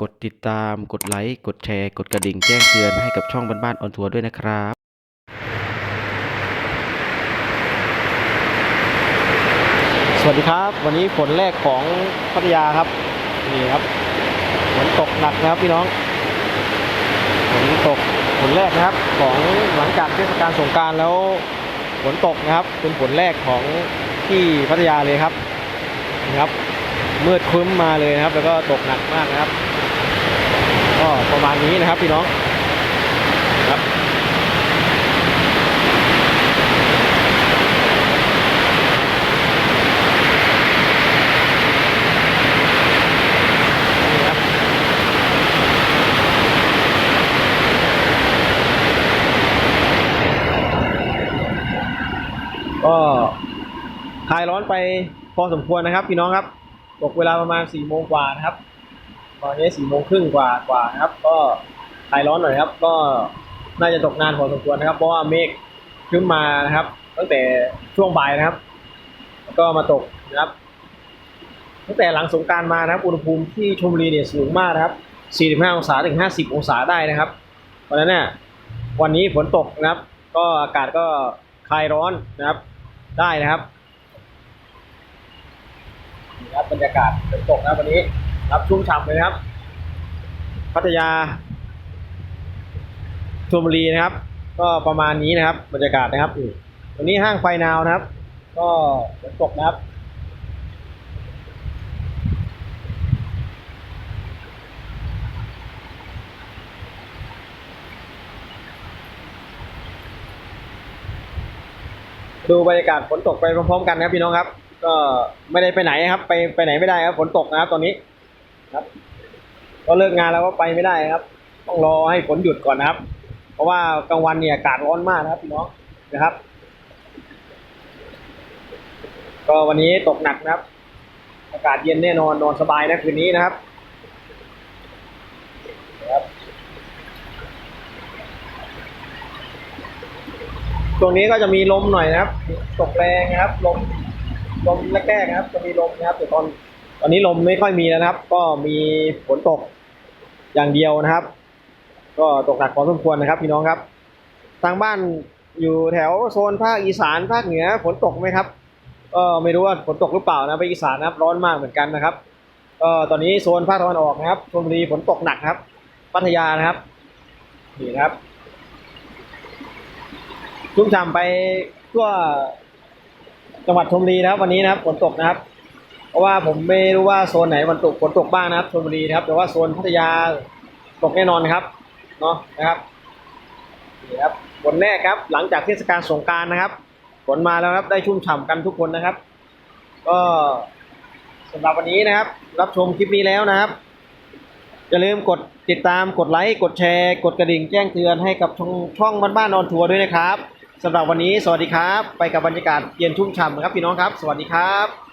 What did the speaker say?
กดติดตาม กดไลค์ กดแชร์ กดกระดิ่งแจ้งเตือนให้กับช่องบ้านๆออนทัวร์ด้วยนะครับสวัสดีครับ วันนี้ฝนแรกของพัทยาครับ นี่ครับฝนตกหนักนะครับพี่น้องฝนตกฝนแรกนะครับ ของหลังจากเทศกาลสงกรารแล้วฝนตกนะครับ เป็นฝนแรกของที่พัทยาเลยครับนี่ครับมืดครึ้มมาเลยนะครับ แล้วก็ตกหนักมากนะครับ มาณนี้นะครับพี่น้องครับนี่ครับก็คลายร้อนไปพอสมควรนะครับ พี่น้องครับ ตกเวลาประมาณสี่โมงกว่านะครับ ตอนนี้สี่โมงครึ่งกว่ากว่านะครับ ก็คลายร้อนหน่อยครับ ก็น่าจะตกนานพอสมควรนะครับ เพราะว่าเมฆขึ้นมานะครับ ตั้งแต่ช่วงบ่ายนะครับ ก็มาตกนะครับ ตั้งแต่หลังสงการมานะครับอุณหภูมิที่ชลบุรีเนี่ยสูงมากนะครับ 45 องศาถึง 50 องศาได้นะครับเพราะฉะนั้นเนี่ยวันนี้ฝนตกนะครับ ก็อากาศก็คลายร้อนนะครับ ได้นะครับนี่ครับบรรยากาศฝนตกนะวันนี้ รับชุ่มฉ่ำเลยครับ พัทยาชลบุรีนะครับ ก็ประมาณนี้นะครับ บรรยากาศนะครับวันนี้ห้างไฟนาวนะครับ ก็ฝนตกนะครับดูบรรยากาศฝนตกไปพร้อมๆกันนะครับพี่น้องครับ ก็ไม่ได้ไปไหนครับ ไปไปไหนไม่ได้ครับฝนตกนะครับตอนนี้ ครับก็เลิกงานแล้วก็ไปไม่ได้ครับ ต้องรอให้ฝนหยุดก่อนนะครับ เพราะว่ากลางวันเนี่ยอากาศร้อนมากนะครับพี่น้องนะครับ ก็วันนี้ตกหนักนะครับ อากาศเย็นแน่นอนนอนสบายนะคืนนี้นะครับนะครับช่วงนี้ก็จะมีลมหน่อยนะครับ ตกแรงนะครับ ลมลมแรกๆนะครับ จะมีลมนะครับแต่ตอน ตอนนี้ลมไม่ค่อยมีแล้วนะครับ ก็มีฝนตกอย่างเดียวนะครับ ก็ตกหนักพอสมควรนะครับ พี่น้องครับ ทางบ้านอยู่แถวโซนภาคอีสานภาคเหนือฝนตกไหมครับก็ไม่รู้ว่าฝนตกหรือเปล่านะภาคอีสานนะครับ ร้อนมากเหมือนกันนะครับก็ตอนนี้โซนภาคตะวันออกนะครับชลบุรีฝนตกหนักครับพัทยานะครับนี่นะครับชุ่มฉ่ำไปทั่วจังหวัดชลบุรีนะครับ วันนี้นะครับฝนตกนะครับ เพราะว่าผมไม่รู้ว่าโซนไหนฝนตกฝนตกบ้างนะครับชลบุรีนะครับ แต่ว่าโซนพัทยาตกแน่นอนนะครับเนาะนะครับนี่ครับฝนแรกครับ หลังจากเทศกาลสงการนะครับฝนมาแล้วครับได้ชุ่มฉ่ำกันทุกคนนะครับ ก็สำหรับวันนี้นะครับ รับชมคลิปนี้แล้วนะครับอย่าลืมกดติดตามกดไลค์กดแชร์ กดกระดิ่งแจ้งเตือนให้กับช่องช่องบ้านๆนอนทัวร์ด้วยนะครับสำหรับวันนี้สวัสดีครับ ไปกับบรรยากาศเย็นชุ่มฉ่ำนะครับพี่น้องครับ สวัสดีครับ